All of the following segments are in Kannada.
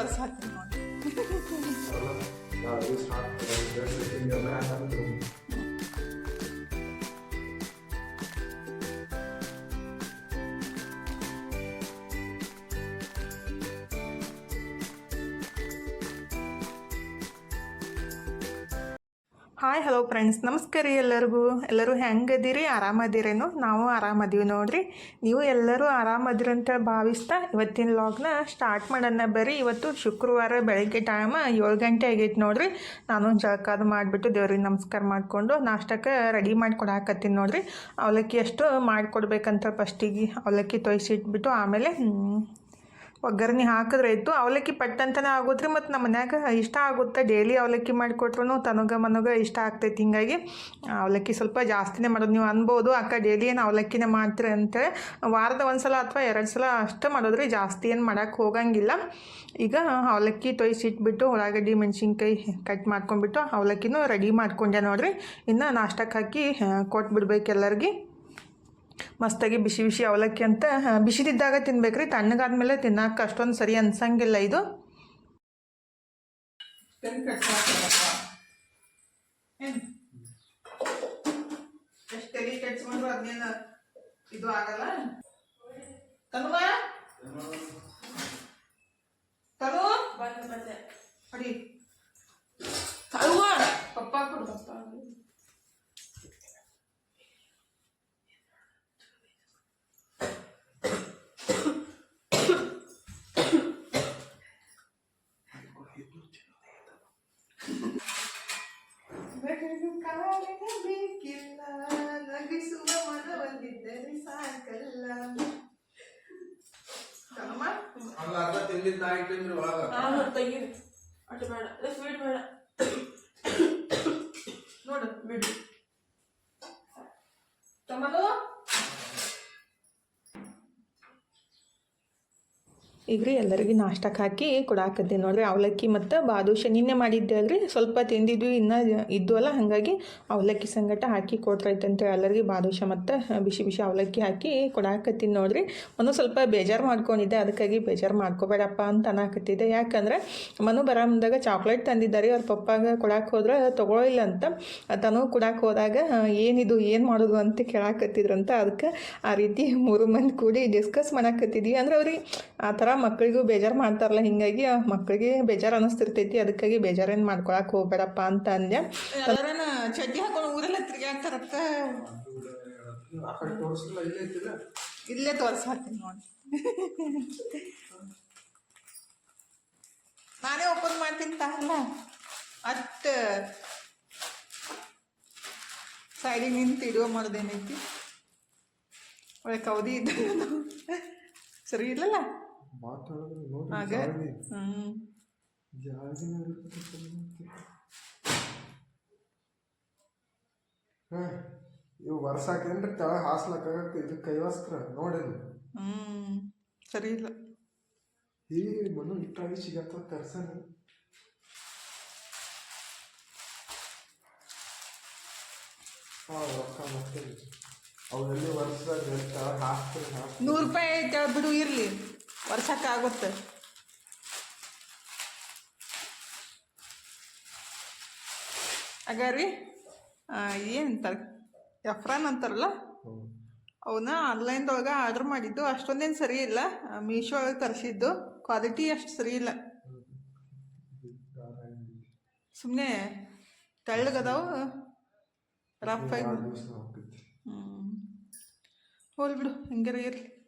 ಇಲ್ಲೇ ತೋರ್ಸಿ ಹಾಕ್ತೀನಿ ನೋಡಿ ಅದು ಸ್ಟಾರ್ಟ್ ಹಿಂಗೆಲ್ಲ ಯಾಕಂದ್ರೆ ಹಾಯ್ ಹಲೋ ಫ್ರೆಂಡ್ಸ್ ನಮಸ್ಕಾರ ರೀ ಎಲ್ಲರಿಗೂ. ಎಲ್ಲರೂ ಹೆಂಗದಿರಿ? ಆರಾಮದಿರೇನು? ನಾವು ಆರಾಮದೀವಿ ನೋಡ್ರಿ. ನೀವು ಎಲ್ಲರೂ ಆರಾಮದಿರಿ ಅಂತ ಭಾವಿಸ್ತಾ ಇವತ್ತಿನ ಲಾಗ್ನ ಸ್ಟಾರ್ಟ್ ಮಾಡೋಣ ಬರ್ರಿ. ಇವತ್ತು ಶುಕ್ರವಾರ ಬೆಳಗ್ಗೆ ಟೈಮ್ ಏಳು ಗಂಟೆ ಆಗೈತೆ ನೋಡ್ರಿ. ನಾನು ಜಳಕ ಅದು ಮಾಡಿಬಿಟ್ಟು ದೇವ್ರಿಗೆ ನಮಸ್ಕಾರ ಮಾಡಿಕೊಂಡು ನಾಷ್ಟಕ್ಕೆ ರೆಡಿ ಮಾಡಿ ಕೊಡಾಕತ್ತೀನಿ ನೋಡ್ರಿ. ಅವಲಕ್ಕಿ ಅಷ್ಟು ಮಾಡಿಕೊಡ್ಬೇಕಂತ ಫಸ್ಟಿಗೆ ಅವಲಕ್ಕಿ ತೊಯ್ಸಿಟ್ಬಿಟ್ಟು ಆಮೇಲೆ ಒಗ್ಗರಣೆ ಹಾಕಿದ್ರೆ ಇತ್ತು ಅವಲಕ್ಕಿ ಪಟ್ಟಂತನೇ ಆಗೋದ್ರಿ ಮತ್ತು ನಮ್ಮ ಮನ್ಯಾಗ ಇಷ್ಟ ಆಗುತ್ತೆ. ಡೈಲಿ ಅವಲಕ್ಕಿ ಮಾಡಿಕೊಟ್ರು ತನಗ ಮನಗ ಇಷ್ಟ ಆಗ್ತೈತಿ. ಹಿಂಗಾಗಿ ಅವಲಕ್ಕಿ ಸ್ವಲ್ಪ ಜಾಸ್ತಿನೇ ಮಾಡೋದು. ನೀವು ಅನ್ಬೋದು, ಅಕ್ಕ ಡೈಲಿ ಏನು ಅವಲಕ್ಕಿನೇ ಮಾಡ್ತೀರಿ? ಅಂತೇಳಿ ವಾರದ ಒಂದು ಸಲ ಅಥವಾ ಎರಡು ಸಲ ಅಷ್ಟೇ ಮಾಡೋದ್ರಿ. ಜಾಸ್ತಿ ಏನು ಮಾಡೋಕ್ಕೆ ಹೋಗಂಗಿಲ್ಲ. ಈಗ ಅವಲಕ್ಕಿ ತೊಯ್ಸಿಟ್ಬಿಟ್ಟು ಉಳ್ಳಾಗಡ್ಡಿ, ಮೆಣಸಿನ್ಕಾಯಿ ಕಟ್ ಮಾಡ್ಕೊಂಡ್ಬಿಟ್ಟು ಅವಲಕ್ಕಿನೂ ರೆಡಿ ಮಾಡ್ಕೊಂಡೆ ನೋಡಿರಿ. ಇನ್ನು ನಾಷ್ಟಕ್ಕೆ ಹಾಕಿ ಕೊಟ್ಬಿಡ್ಬೇಕು ಎಲ್ಲರಿಗೆ. ಮಸ್ತಾಗಿ ಬಿಸಿ ಬಿಸಿ ಅವಲಕ್ಕಿ ಅಂತ ಬಿಸಿದಿದ್ದಾಗ ತಿನ್ಬೇಕ್ರಿ. ತಣ್ಣಗಾದ್ಮೇಲೆ ತಿನ್ನಕ್ಕೆ ಅಷ್ಟೊಂದು ಸರಿ ಅನ್ಸಂಗಿಲ್ಲ ಇದು. ಇದು ಆಗಲ್ಲ? ಪಪ್ಪ ಕೊಡು ಪಪ್ಪ ಬೆಳಕು ಕಾಲಿನ ಬೇಕಿಲ್ಲ ನಗಿಸುವ ಮನವಲ್ಲಿದ್ದರೆ ಸಾಕಲ್ಲ ತಮ್ಮ ಅಲ್ಲ ಅರ್ಧ ತಿಂದಿದ್ದ ಇಟ್ಟಿದ್ರಿ ಒಳಗ ನಾನು ತೆಗೀರಿ ಅಷ್ಟು ಬೇಡ ಸ್ವೀಟ್ ಬೇಡ ರೀ ಎಲ್ಲರಿಗೆ ನಾಷ್ಟಕ್ಕೆ ಹಾಕಿ ಕೊಡಾಕತ್ತೀನಿ ನೋಡ್ರಿ. ಅವಲಕ್ಕಿ ಮತ್ತು ಬಾದುಷ ನಿನ್ನೆ ಮಾಡಿದ್ದೆ ಅಲ್ರಿ. ಸ್ವಲ್ಪ ತಿಂದಿದ್ವಿ, ಇನ್ನೂ ಇದ್ವಲ್ಲ ಹಾಗಾಗಿ ಅವಲಕ್ಕಿ ಸಂಗಟ ಹಾಕಿ ಕೊಡ್ತೈತಂತೆ ಎಲ್ಲರಿಗೂ ಬಾದುಷ ಮತ್ತು ಬಿಸಿ ಬಿಸಿ ಅವಲಕ್ಕಿ ಹಾಕಿ ಕೊಡಾಕತ್ತೀನಿ ನೋಡ್ರಿ. ಮನು ಸ್ವಲ್ಪ ಬೇಜಾರು ಮಾಡ್ಕೊಂಡಿದ್ದೆ, ಅದಕ್ಕಾಗಿ ಬೇಜಾರು ಮಾಡ್ಕೋಬೇಡಪ್ಪ ಅಂತ ಅನ್ನಕತ್ತಿದ್ದೆ. ಯಾಕಂದ್ರೆ ಮನು ಬರ ಮುಂದಾಗ ಚಾಕ್ಲೇಟ್ ತಂದಿದ್ದಾರೆ, ಅವ್ರ ಪಪ್ಪಾಗ ಕೊಡಕ್ಕೆ ಹೋದ್ರೆ ತೊಗೊಳಿಲ್ಲ ಅಂತ. ತನು ಕೊಡಕ್ಕೆ ಹೋದಾಗ, ಏನಿದು, ಏನು ಮಾಡೋದು ಅಂತ ಕೇಳಾಕತ್ತಿದ್ರಂತ. ಅದಕ್ಕೆ ಆ ರೀತಿ ಮೂರು ಮಂದಿ ಕೂಡಿ ಡಿಸ್ಕಸ್ ಮಾಡಾಕತ್ತಿದ್ವಿ. ಅಂದ್ರೆ ಅವ್ರಿಗೆ ಆ ಥರ ಮಕ್ಕಳಿಗೂ ಬೇಜಾರು ಮಾಡ್ತಾರಲ್ಲ, ಹಿಂಗಾಗಿ ಮಕ್ಕಳಿಗೆ ಬೇಜಾರು ಅನಿಸ್ತಿರ್ತೈತಿ, ಅದಕ್ಕಾಗಿ ಬೇಜಾರೇನು ಮಾಡ್ಕೊಳಕ್ಕೆ ಹೋಗ್ಬೇಡಪ್ಪ ಅಂತ ಅಂದೆ ಚಡ್ಡಿ ಹಾಕೊಂಡು ಊರೆಲ್ಲ ತಿರ್ಗಾಡ್ತಾರತ್ತ ಇಲ್ಲೇ ತೋರ್ಸಿ ನೋಡಿ. ನಾನೇ ಓಪನ್ ಮಾಡ್ತೀನಿ ತಾರಲ್ಲ ಅಷ್ಟ ಸೈಡಿಗೆ ನಿಂತು ಇಡುವ ಮಾಡೋದೇನೈತಿ ಒಳ್ಳೆ ಕೌದಿ ಇದ್ದ. ಸರಿ ಇಲ್ಲಲ್ಲ ಮಾತಾಡಿದ್ರೆ ನೋಡಿ ಹಾಗ? ಹ್ಮ್. ಜಾಗನೇ ಇವು ವರ್ಷಾಕೇನ್ರಿ ತಳ ಹಾಸ್ಲಕ್ಕಾಗತ್ತೆ ಇದು ಕೈವಾಸ್ತ್ರ ನೋಡಿ ಹ್ಮ್ ಸರಿ ಇಲ್ಲ. ಈ ಮನು ಇಟ್ಟಾಗಿ ಸಿಗತ್ತ ತರ್ಸನ ಹಾ ರೊಕ್ಕ ಮತ್ತೆ. ಅವೆಲ್ಲ ವರ್ಷದಾಗ ಹಾಸ್ತ್ರಿ ನೂರು ರೂಪಾಯಿ ಐತೆ ಬಿಡು ಇರಲಿ. ವರ್ಷಕ್ಕೆ ಆಗುತ್ತೆ ಹಾಗಾರಿ ಏನಂತಾರೆ? ಎಫ್ರಾನ್ ಅಂತಾರಲ್ಲ. ಅವನ್ನ ಆನ್ಲೈನ್ದೊಳಗೆ ಆರ್ಡ್ರ್ ಮಾಡಿದ್ದು. ಅಷ್ಟೊಂದೇನು ಸರಿ ಇಲ್ಲ. ಮೀಶೋ ಒಳಗೆ ತರಿಸಿದ್ದು. ಕ್ವಾಲಿಟಿ ಅಷ್ಟು ಸರಿ ಇಲ್ಲ. ಸುಮ್ಮನೆ ತೆಳ್ಳಗದಾವು. ರಫ್ ಹ್ಞೂ ಹೋಲ್ ಬಿಡು. ಹಿಂಗಾರ ಇರಲಿ.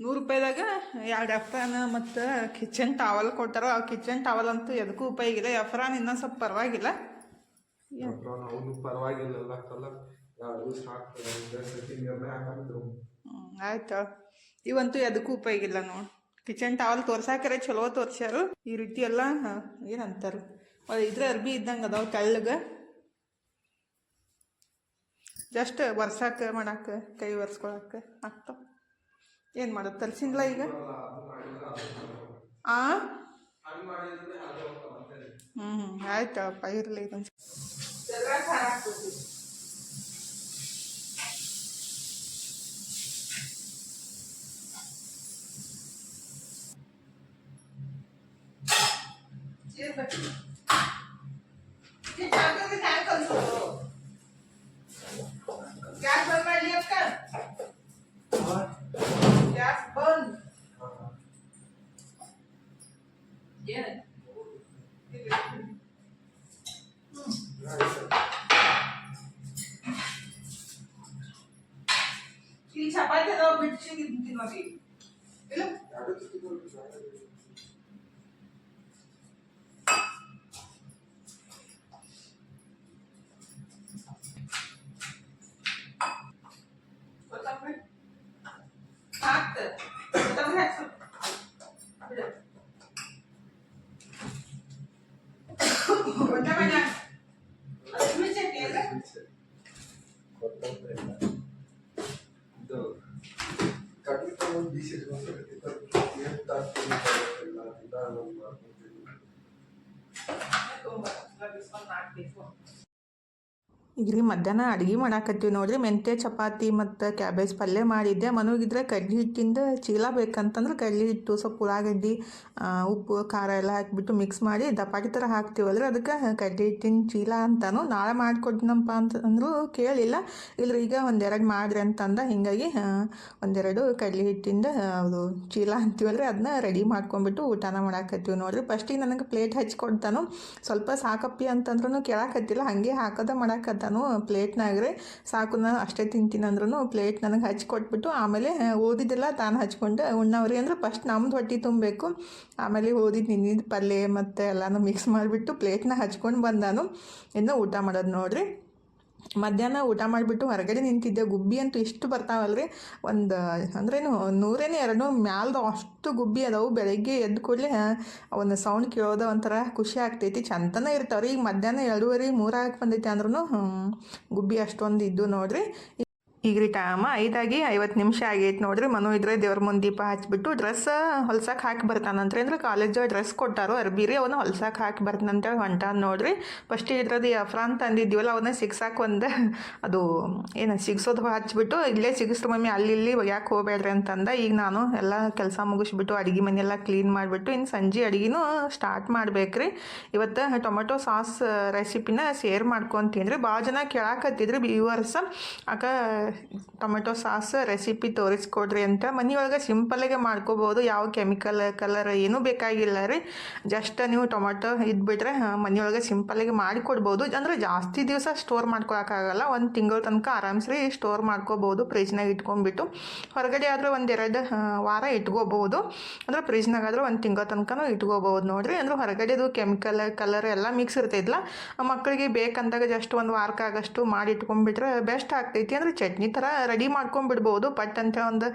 ನೂರು ರೂಪಾಯಿದಾಗ ಎರಡು ಎಫ್ರಾನ್ ಮತ್ತು ಕಿಚನ್ ಟಾವಲ್ ಕೊಟ್ಟಾರ ಆ ಕಿಚನ್ ಟಾವಲ್ ಅಂತೂ ಎದಕ್ಕೂ ಉಪಯೋಗ ಇಲ್ಲ. ಎಫ್ರಾನ್ ಇನ್ನೊಂದು ಸ್ವಲ್ಪ ಪರವಾಗಿಲ್ಲ. ಅವನು ಪರವಾಗಿಲ್ಲ. ಆಯ್ತು. ಇವಂತೂ ಎದಕ್ಕೂ ಉಪಯೋಗ ಇಲ್ಲ ನೋಡಿ. ಕಿಚನ್ ಟಾವಲ್ ತೋರ್ಸಾಕರೆ ಚಲೋ ತೋರ್ಸ್ಯಾರು. ಈ ರೀತಿ ಎಲ್ಲ ಏನಂತಾರೆ. ಇದ್ರ ಅರ್ಬಿ ಇದ್ದಂಗೆ ಅದಾವ ತೆಳ್ಳಗೆ. ಜಸ್ಟ್ ಒರ್ಸಾಕ ಮಾಡಕ್ಕೆ ಕೈ ಒರೆಸ್ಕೊಳಕ್ಕೆ ಆಗ್ತಾವ. ಏನು ಮಾಡೋದು ತಲ್ಸಿಂದ್ಲ ಈಗ ಹಾಂ ಹ್ಞೂ ಆಯ್ತಪ್ಪ ಇರಲಿ ಇದೊಂದು Thank you. ಈಗ ಮಧ್ಯಾಹ್ನ ಅಡುಗೆ ಮಾಡಾಕತ್ತೀವಿ ನೋಡ್ರಿ. ಮೆಂತ್ಯ, ಚಪಾತಿ ಮತ್ತು ಕ್ಯಾಬೇಜ್ ಪಲ್ಯ ಮಾಡಿದ್ದೆ. ಮನೆಗಿದ್ರೆ ಕಡ್ಲಿ ಹಿಟ್ಟಿಂದ ಚೀಲ ಬೇಕಂತಂದ್ರೆ ಕಡ್ಲಿ ಹಿಟ್ಟು ಸ್ವಲ್ಪ ಉಳ್ಳಾಗಡ್ಡಿ ಉಪ್ಪು, ಖಾರ ಎಲ್ಲ ಹಾಕಿಬಿಟ್ಟು ಮಿಕ್ಸ್ ಮಾಡಿ ದಪಾಟಿ ಥರ ಹಾಕ್ತೀವಲ್ರಿ. ಅದಕ್ಕೆ ಕಡ್ಲಿ ಹಿಟ್ಟಿನ ಚೀಲ ಅಂತಾನು ನಾಳೆ ಮಾಡಿಕೊಡ್ನಪ್ಪ ಅಂತ ಅಂದರೂ ಕೇಳಿಲ್ಲ. ಇಲ್ರಿ ಈಗ ಒಂದೆರಡು ಮಾಡ್ರಿ ಅಂತಂದ. ಹೀಗಾಗಿ ಒಂದೆರಡು ಕಡ್ಲಿ ಹಿಟ್ಟಿಂದ ಅದು ಚೀಲ ಅಂತೀವಲ್ರಿ. ಅದನ್ನ ರೆಡಿ ಮಾಡ್ಕೊಂಡ್ಬಿಟ್ಟು ಊಟನ ಮಾಡಾಕತ್ತೀವಿ ನೋಡ್ರಿ. ಫಸ್ಟಿಗೆ ನನಗೆ ಪ್ಲೇಟ್ ಹಚ್ಕೊಡ್ತಾನು. ಸ್ವಲ್ಪ ಸಾಕಪ್ಪಿ ಅಂತಂದ್ರೂ ಕೇಳಾಕತ್ತಿಲ್ಲ. ಹಾಗೆ ಹಾಕೋದ ಮಾಡಾಕತ್ತಾನು ಪ್ಲೇಟ್ನಾಗ ರೀ ಸಾಕು, ನಾನು ಅಷ್ಟೇ ತಿಂತೀನಿ ಅಂದ್ರೂ ಪ್ಲೇಟ್ ನನಗೆ ಹಚ್ಕೊಟ್ಬಿಟ್ಟು ಆಮೇಲೆ ಓದಿದ್ದೆಲ್ಲ ತಾನು ಹಚ್ಕೊಂಡು ಉಣ್ಣವ್ರಿ ಅಂದ್ರೆ ಫಸ್ಟ್ ನಮ್ದು ಹೊಟ್ಟೆ ತುಂಬಬೇಕು ಆಮೇಲೆ ಓದಿದ್ದು ನಿನ್ನಿದ್ದು ಪಲ್ಯ ಮತ್ತು ಎಲ್ಲನೂ ಮಿಕ್ಸ್ ಮಾಡಿಬಿಟ್ಟು ಪ್ಲೇಟ್ನ ಹಚ್ಕೊಂಡು ಬಂದಾನು ಇನ್ನು ಊಟ ಮಾಡೋದು ನೋಡ್ರಿ. ಮಧ್ಯಾಹ್ನ ಊಟ ಮಾಡಿಬಿಟ್ಟು ಹೊರಗಡೆ ನಿಂತಿದ್ದೆ. ಗುಬ್ಬಿ ಅಂತೂ ಇಷ್ಟು ಬರ್ತಾವಲ್ರಿ? ಒಂದು, ಅಂದ್ರೇನು ನೂರೇನು ಎರಡು ಮ್ಯಾಲ್ದು ಅಷ್ಟು ಗುಬ್ಬಿ ಅದಾವು. ಬೆಳಗ್ಗೆ ಎದ್ದು ಕೂಡಲೇ ಒಂದು ಸೌಂಡ್ ಕೇಳೋದು ಒಂಥರ ಖುಷಿ ಆಗ್ತೈತಿ. ಚಂದನ ಇರ್ತಾವ್ರಿ. ಈಗ ಮಧ್ಯಾಹ್ನ ಎರಡೂವರೆ ಮೂರಾಗಕ್ಕೆ ಬಂದೈತಿ ಅಂದ್ರೂ ಗುಬ್ಬಿ ಅಷ್ಟೊಂದು ಇದ್ದು ನೋಡ್ರಿ. ಈಗ ರೀ ಟೈಮ ಐದಾಗಿ ಐವತ್ತು ನಿಮಿಷ ಆಗೈತೆ ನೋಡ್ರಿ. ಮನು ಇದ್ರೆ ದೇವ್ರ ಮುಂದೆ ದೀಪ ಹಚ್ಬಿಟ್ಟು ಡ್ರೆಸ್ ಹೊಲ್ಸಕ್ಕೆ ಹಾಕಿ ಬರ್ತಾನಂತ್ರಿ ಅಂದ್ರೆ ಕಾಲೇಜ್ ಡ್ರೆಸ್ ಕೊಟ್ಟಾರು. ಅರ್ಬಿ ರೀ ಅವನ್ನ ಹೊಲ್ಸಕ್ಕೆ ಹಾಕಿ ಬರ್ತಾನಂತೇಳಿ ಹೊಂಟಾನ ನೋಡ್ರಿ. ಫಸ್ಟ್ ಇದ್ರದ್ದು ಅಫ್ರಾನ್ ತಂದಿದ್ದೀವಲ್ಲ ಅವನ್ನ ಸಿಗ್ಸಕ್ಕೆ ಒಂದು ಅದು ಏನು ಸಿಗ್ಸೋದು ಹಚ್ಚಿಬಿಟ್ಟು ಇಲ್ಲೇ ಸಿಗಿಸ್ರು ಮಮ್ಮಿ, ಅಲ್ಲಿ ಇಲ್ಲಿ ಯಾಕೆ ಹೋಗ್ಬೇಡ್ರಿ ಅಂತಂದ. ಈಗ ನಾನು ಎಲ್ಲ ಕೆಲಸ ಮುಗಿಸ್ಬಿಟ್ಟು ಅಡುಗೆ ಮನೆಯೆಲ್ಲ ಕ್ಲೀನ್ ಮಾಡಿಬಿಟ್ಟು ಇನ್ನು ಸಂಜೆ ಅಡುಗೆನೂ ಸ್ಟಾರ್ಟ್ ಮಾಡ್ಬೇಕ್ರಿ. ಇವತ್ತು ಟೊಮೆಟೊ ಸಾಸ್ ರೆಸಿಪಿನ ಶೇರ್ ಮಾಡ್ಕೊಂತೀನಿ. ರೀ ಭಾಳ ಜನ ಕೇಳಾಕತ್ತಿದ್ರಿ ವ್ಯೂವರ್ಸ್ ಅಕ್ಕ ಟೊಮೆಟೊ ಸಾಸ್ ರೆಸಿಪಿ ತೋರಿಸ್ಕೊಡ್ರಿ ಅಂತ. ಮನೆಯೊಳಗೆ ಸಿಂಪಲಾಗೆ ಮಾಡ್ಕೋಬೋದು. ಯಾವ ಕೆಮಿಕಲ್ ಕಲರ್ ಏನೂ ಬೇಕಾಗಿಲ್ಲ ರೀ. ಜಸ್ಟ್ ನೀವು ಟೊಮೆಟೊ ಇದ್ಬಿಟ್ರೆ ಮನೆಯೊಳಗೆ ಸಿಂಪಲಾಗಿ ಮಾಡಿಕೊಡ್ಬೋದು. ಅಂದರೆ ಜಾಸ್ತಿ ದಿವಸ ಸ್ಟೋರ್ ಮಾಡ್ಕೊಳಕ್ಕಾಗಲ್ಲ. ಒಂದು ತಿಂಗಳ ತನಕ ಆರಾಮ್ಸ್ರಿ ಸ್ಟೋರ್ ಮಾಡ್ಕೋಬೋದು ಫ್ರಿಜ್ನಾಗ ಇಟ್ಕೊಂಡ್ಬಿಟ್ಟು. ಹೊರಗಡೆ ಆದರೆ ಒಂದೆರಡು ವಾರ ಇಟ್ಕೋಬೋದು. ಅಂದರೆ ಫ್ರಿಜ್ನಾಗಾದ್ರೆ ಒಂದು ತಿಂಗಳ ತನಕನೂ ಇಟ್ಕೋಬೋದು ನೋಡಿರಿ. ಅಂದ್ರೆ ಹೊರಗಡೆದು ಕೆಮಿಕಲ್ ಕಲರ್ ಎಲ್ಲ ಮಿಕ್ಸ್ ಇರ್ತೈತಲ್ಲ ಮಕ್ಕಳಿಗೆ ಬೇಕಂದಾಗ ಜಸ್ಟ್ ಒಂದು ವಾರಕ್ಕಾಗಷ್ಟು ಮಾಡಿ ಇಟ್ಕೊಂಡ್ಬಿಟ್ರೆ ಬೆಸ್ಟ್ ಆಗ್ತೈತಿ. ಅಂದ್ರೆ ಚಟ್ನಿ ಥರ ರೆಡಿ ಮಾಡ್ಕೊಂಡ್ಬಿಡ್ಬೋದು. ಪಟ್ ಅಂತ ಒಂದು